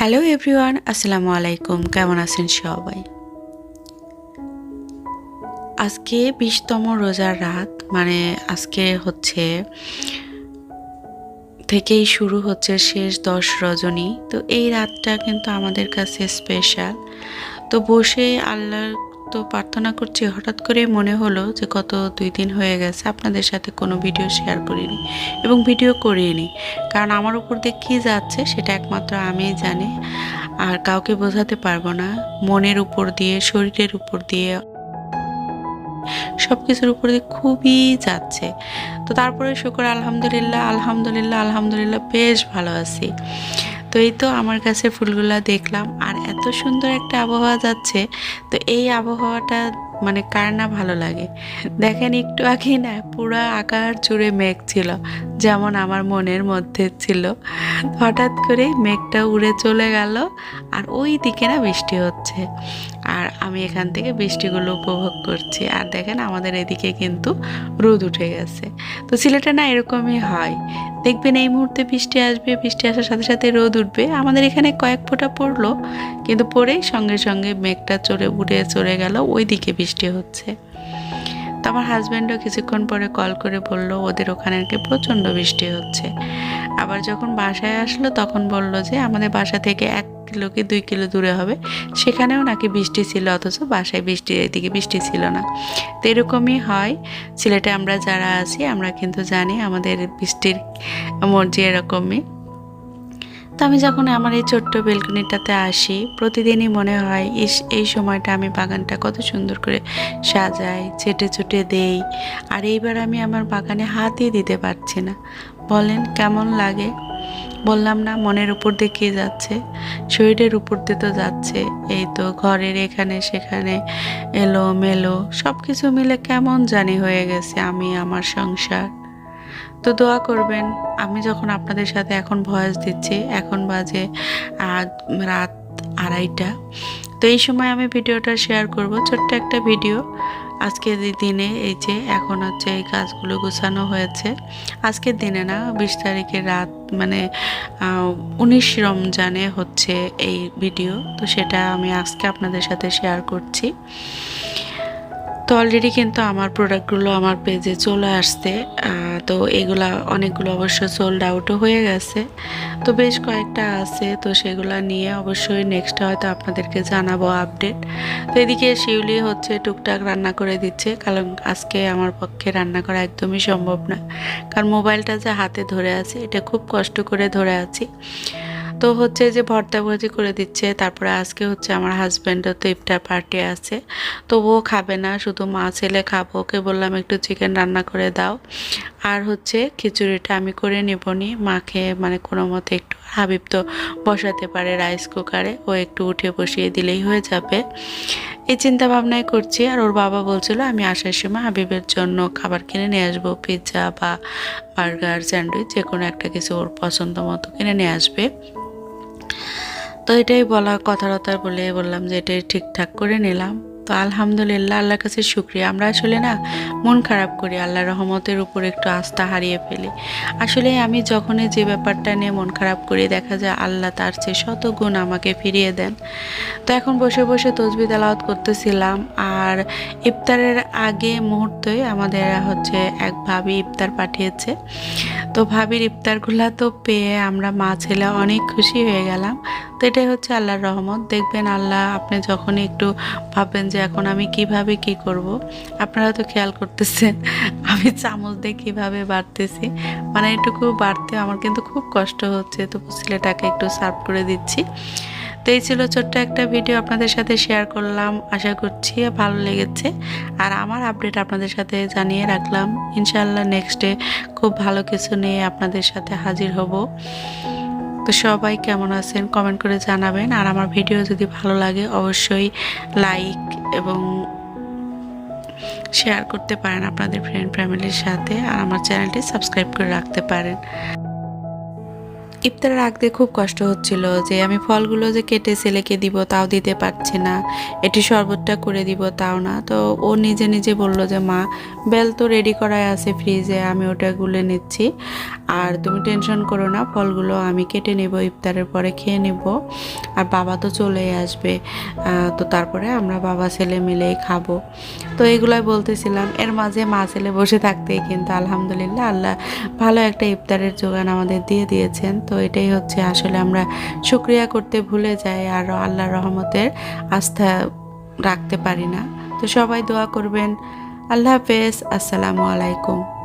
Hello everyone, আসসালামু আলাইকুম। কেমন আছেন সবাই? আজকে বিশতম রোজার রাত মানে আজকে হচ্ছে থেকেই শুরু হচ্ছে শেষ দশ রজনী। তো এই রাতটা কিন্তু আমাদের কাছে স্পেশাল তো বসে আল্লাহর তো প্রার্থনা করছি, হঠাৎ করে মনে হলো যে গত দুই দিন হয়ে গেছে, আপনাদের সাথে কোনো ভিডিও শেয়ার করিনি এবং ভিডিও করিনি। কারণ আমার উপর দিয়ে কী যাচ্ছে সেটা একমাত্র আমিই জানি। আর কাউকে বোঝাতে পারব না, মনের উপর দিয়ে, শরীরের উপর দিয়ে। সব কিছুর উপর দিয়ে খুবই যাচ্ছে। তো তারপরে শুকর আলহামদুলিল্লাহ আলহামদুলিল্লাহ আলহামদুলিল্লাহ, বেশ ভালো আছি। তো এই তো আমার কাছে ফুলগুলা দেখলাম। আর এত সুন্দর একটা আবহাওয়া যাচ্ছে, তো এই আবহাওয়াটা মানে কার না ভালো লাগে? দেখেন একটু আগে না পুরো আকার জুড়ে মেঘ ছিল, যেমন আমার মনের মধ্যে ছিল। হঠাৎ করে মেঘটা উড়ে চলে গেল, আর ওই দিকে না বৃষ্টি হচ্ছে। আর আমি এখান থেকে বৃষ্টিগুলো উপভোগ করছি। আর দেখেন আমাদের এদিকে কিন্তু রোদ উঠে গেছে। তো সিলেটে না এরকমই হয়। দেখবেন এই মুহূর্তে বৃষ্টি আসবে, বৃষ্টি আসার সাথে সাথে রোদ উঠবে। আমাদের এখানে কয়েক ফোঁটা পড়ল, কিন্তু পরেই সঙ্গে সঙ্গে মেঘটা চলে উড়ে চড়ে গেল ওই দিকে বৃষ্টি হচ্ছে। তো আমার হাজব্যান্ডও কিছুক্ষণ পরে কল করে বলল, ওদের ওখানে নাকি প্রচণ্ড বৃষ্টি হচ্ছে। আবার যখন বাসায় আসলো, তখন বলল যে, আমাদের বাসা থেকে এক কিলো কি দুই কিলো দূরে হবে। সেখানেও নাকি বৃষ্টি ছিল, অথচ বাসায় বৃষ্টি, এদিকে বৃষ্টি ছিল না। তো এরকমই হয়। সিলেটে আমরা যারা আছি, আমরা কিন্তু জানি আমাদের বৃষ্টির মর্জি এরকমই। তো আমি যখন আমার এই ছোট্ট বেলকনিটাতে আসি, প্রতিদিনই মনে হয়, ইস, এই সময়টা আমি বাগানটা কত সুন্দর করে সাজাই, ছেটে ছুটে দেই। আর এইবার আমি আমার বাগানে হাতই দিতে পারছি না। বলেন, কেমন লাগে? বললাম, না, মনের উপর দিয়ে কে যাচ্ছে? শরীরের উপর দিয়ে তো যাচ্ছে। এই তো ঘরের এখানে সেখানে এলো মেলো সব কিছু মিলে কেমন জানি হয়ে গেছে আমি, আমার সংসার। তো দোয়া করবেন, আমি যখন আপনাদের সাথে এখন ভয়েস দিচ্ছি, এখন বাজে রাত আড়াইটা। তো এই সময় আমি ভিডিওটা শেয়ার করব, ছোট্ট একটা ভিডিও। আজকের দিনে এই যে এখন হচ্ছে এই কাজগুলো গোছানো হয়েছে। আজকের দিনে না বিশ তারিখে রাত মানে উনিশ রমজানে হচ্ছে এই ভিডিও তো সেটা আমি আজকে আপনাদের সাথে শেয়ার করছি। তো অলরেডি কিন্তু আমার প্রোডাক্টগুলো আমার পেজে চলে আসছে। তো এগুলা অনেকগুলো অবশ্য সোল্ড আউটও হয়ে গেছে। তো বেশ কয়েকটা আছে, তো সেগুলো নিয়ে অবশ্যই নেক্সট হয়তো আপনাদেরকে জানাব আপডেট তো এদিকে শিউলি হচ্ছে টুকটাক রান্না করে দিচ্ছে, কারণ আজকে আমার পক্ষে রান্না করা একদমই সম্ভব না। কারণ মোবাইলটা যে হাতে ধরে আছে, এটা খুব কষ্ট করে ধরে আছি। তো হচ্ছে যে ভর্তা ভাজি করে দিচ্ছে, তারপরে আজকে হচ্ছে আমার হাজব্যান্ডও তো ইফতার পার্টি আছে। তো ও খাবে না, শুধু মা ছেলে খাব, ওকে বললাম একটু চিকেন রান্না করে দাও। আর হচ্ছে খিচুড়িটা আমি করে নেবনি, মাকে মানে কোনো মতে একটু, হাবিব তো বসাতে পারে রাইস কুকারে ও একটু উঠে বসিয়ে দিলেই হয়ে যাবে। এই চিন্তা ভাবনাই করছি, আর ওর বাবা বলছিল আমি আসার সময় হাবিবের জন্য খাবার কিনে নিয়ে আসব পিৎজা বা বার্গার স্যান্ডউইচ যে কোনো একটা কিছু ওর পছন্দ মতো কিনে নিয়ে আসবে। তো এটাই বলা কথাবার্তা বলে বললাম যে এটাই ঠিকঠাক করে নিলাম। তো আলহামদুলিল্লাহ, আল্লাহর কাছে শুক্রিয়া। আমরা আসলে না মন খারাপ করি আল্লাহ রহমতের উপর একটু আস্থা হারিয়ে ফেলি। আসলে আমি যখনই যে ব্যাপারটা নিয়ে মন খারাপ করি, দেখা যায় আল্লাহ তার চেয়ে শত গুণ আমাকে ফিরিয়ে দেন। তো এখন বসে বসে তসবি তেলাওয়াত করতেছিলাম আর ইফতারের আগে মুহূর্তে আমাদের হচ্ছে এক ভাবি ইফতার পাঠিয়েছে। তো ভাবির ইফতারগুলা তো পেয়ে আমরা মা ছেলে অনেক খুশি হয়ে গেলাম। তো এটাই হচ্ছে আল্লাহর রহমত। দেখবেন আল্লাহ আপনি যখনই একটু ভাববেন যে এখন আমি কীভাবে কি করব আপনারা তো খেয়াল করতেছেন, আমি চামচ দিয়ে কীভাবে বাড়তেছি। মানে এটুকু বাড়তে আমার কিন্তু খুব কষ্ট হচ্ছে, তো ছেলেটাকে একটু সার্ভ করে দিচ্ছি। তো এই ছিল ছোট্ট একটা ভিডিও আপনাদের সাথে শেয়ার করলাম, আশা করছি ভালো লেগেছে। আর আমার আপডেট আপনাদের সাথে জানিয়ে রাখলাম ইনশাল্লাহ নেক্সটে খুব ভালো কিছু নিয়ে আপনাদের সাথে হাজির হব। তো সবাই কেমন আছেন কমেন্ট করে জানাবেন। আর আমার ভিডিও যদি ভালো লাগে, অবশ্যই লাইক এবং শেয়ার করতে পারেন আপনাদের ফ্রেন্ড ফ্যামিলির সাথে। আর আমার চ্যানেলটি সাবস্ক্রাইব করে রাখতে পারেন। ইফতার রাখতে খুব কষ্ট হচ্ছিল যে আমি ফলগুলো যে কেটে ছেলেকে দিব তাও দিতে পারছি না। এটি শরবতটা করে দিব তাও না। তো ও নিজে নিজে বলল যে, মা, বেল তো রেডি করাই আছে ফ্রিজে আমি ওটা গুলে নিচ্ছি। আর তুমি টেনশন করো না, ফলগুলো আমি কেটে নেব, ইফতারের পরে খেয়ে নেব। আর বাবা তো চলেই আসবে। তো তারপরে আমরা বাবা, ছেলে মিলেই খাব। তো এগুলাই বলতেছিলাম। এর মাঝে মা, ছেলে বসে থাকতেই কিন্তু আলহামদুলিল্লাহ আল্লাহ ভালো একটা ইফতারের যোগান আমাদের দিয়ে দিয়েছেন। তো এটাই হচ্ছে আসলে আমরা শুক্রিয়া করতে ভুলে যাই আর আল্লাহ রহমতের আস্থা রাখতে পারি না। তো সবাই দোয়া করবেন। আল্লাহ হাফেজ। আসসালামু আলাইকুম।